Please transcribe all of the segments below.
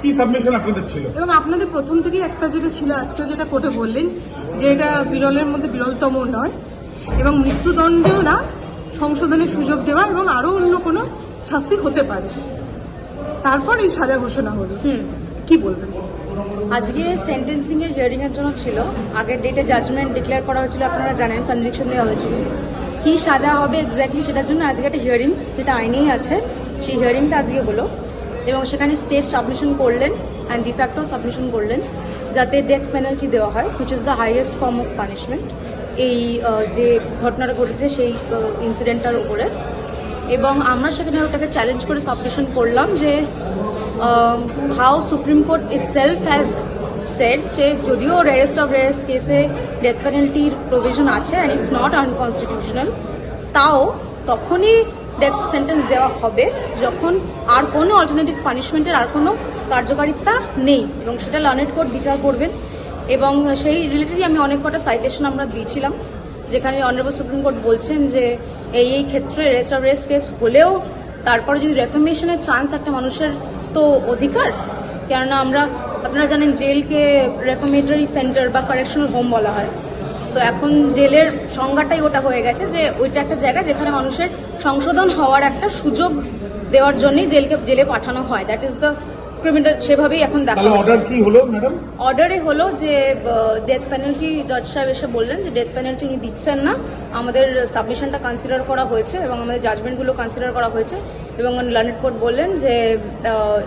কি সাবমিশন আপনাদের ছিল? এবং আপনাদের প্রথম থেকেই একটা যেটা ছিল আজকে যেটা কোর্টে বললেন যে এটা বিরলের মধ্যে বিরলতম নয় এবং মৃত্যুদণ্ডেও না সংশোধনের সুযোগ দেওয়া এবং আরও অন্য কোনো শাস্তি হতে পারে। তারপর এই সাজা ঘোষণা হলো। হুম কি বলবেন? আজকে সেন্টেন্সিং এর হিয়ারিং এর জন্য ছিল। আগের ডেটে জাজমেন্ট ডিক্লেয়ার করা হয়েছিল আপনারা জানেন কনভিকশন দেওয়া হয়েছিল। কি সাজা হবে এক্স্যাক্টলি সেটার জন্য আজকে একটা হিয়ারিং যেটা আইনেই আছে সেই হিয়ারিংটা আজকে হলো। এবং সেখানে স্টেট সাবমিশন করলেন অ্যান্ড ডিফ্যাক্টো সাবমিশন করলেন, যাতে ডেথ পেনাল্টি দেওয়া হয় which is the highest form of punishment এই যে ঘটনাটা ঘটেছে সেই ইনসিডেন্টটার উপরে। এবং আমরা সেখানে ওটাকে চ্যালেঞ্জ করে সাবমিশন করলাম যে how Supreme Court itself has set যে যদিও রেয়ারেস্ট অফ রেয়ারেস্ট কেসে ডেথ পেনাল্টির প্রভিশন আছে অ্যান্ড ইটস নট আনকনস্টিটিউশনাল তাও তখনই ডেথ সেন্টেন্স দেওয়া হবে যখন আর কোনো অল্টারনেটিভ পানিশমেন্টের আর কোনো কার্যকারিতা নেই এবং সেটা লনেট কোর্ট বিচার করবেন। এবং সেই রিলেটেডই আমি অনেক কটা সাইটেশন আমরা দিয়েছিলাম, যেখানে অনারেবল সুপ্রিম কোর্ট বলছেন যে এই এই ক্ষেত্রে রেস্ট অফ রেস্ট কেস হলেও তারপরে যদি রেফরমেশনের চান্স একটা মানুষের তো অধিকার, কেননা আমরা, আপনারা জানেন জেলকে রেফরমেটরি সেন্টার বা কারেকশনাল হোম বলা হয়। তো এখন জেলের সংজ্ঞাটাই ওটা হয়ে গেছে যে ওইটা একটা জায়গা যেখানে মানুষের সংশোধন হওয়ার একটা সুযোগ দেওয়ার জন্যই জেলকে জেলে পাঠানো হয়। দ্যাট ইজ দ্য ক্রিমিনাল সেভাবেই এখন দেখা অর্ডার কি হলো ম্যাডাম অর্ডারে হলো যে ডেথ পেনাল্টি জজ সাহেব এসে বললেন যে ডেথ পেনাল্টি উনি দিচ্ছেন না। আমাদের সাবমিশনটা কনসিডার করা হয়েছে এবং আমাদের জাজমেন্টগুলো কনসিডার করা হয়েছে এবং লার্নেড কোর্ট বললেন যে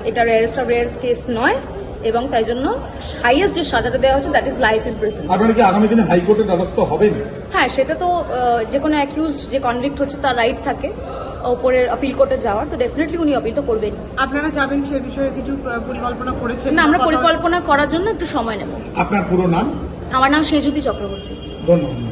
এটা রেয়ারেস্ট অফ রেয়ার্স কেস নয়। এবং তাই জন্য হাইয়েস্ট যে সাজাটা দেওয়া হয়েছে দ্যাট ইজ লাইফ ইমপ্রিজন আপনারা কি আগামী দিনে হাইকোর্টের দ্বারস্থ হবেন হ্যাঁ সেটা তো যে কোনো অ্যাকিউজড যে কনভিক্ট হচ্ছে তার রাইট থাকে ওপরের আপিল কোর্টে যাওয়ার তো ডেফিনেটলি উনি আপিল তো করবেন আপনারা যাবেন সে বিষয়ে কিছু পরিকল্পনা করেছেন? না আমরা পরিকল্পনা করার জন্য একটু সময় নেব। আপনার পুরো নাম? আমার নাম সেজুতি চক্রবর্তী। ধন্যবাদ।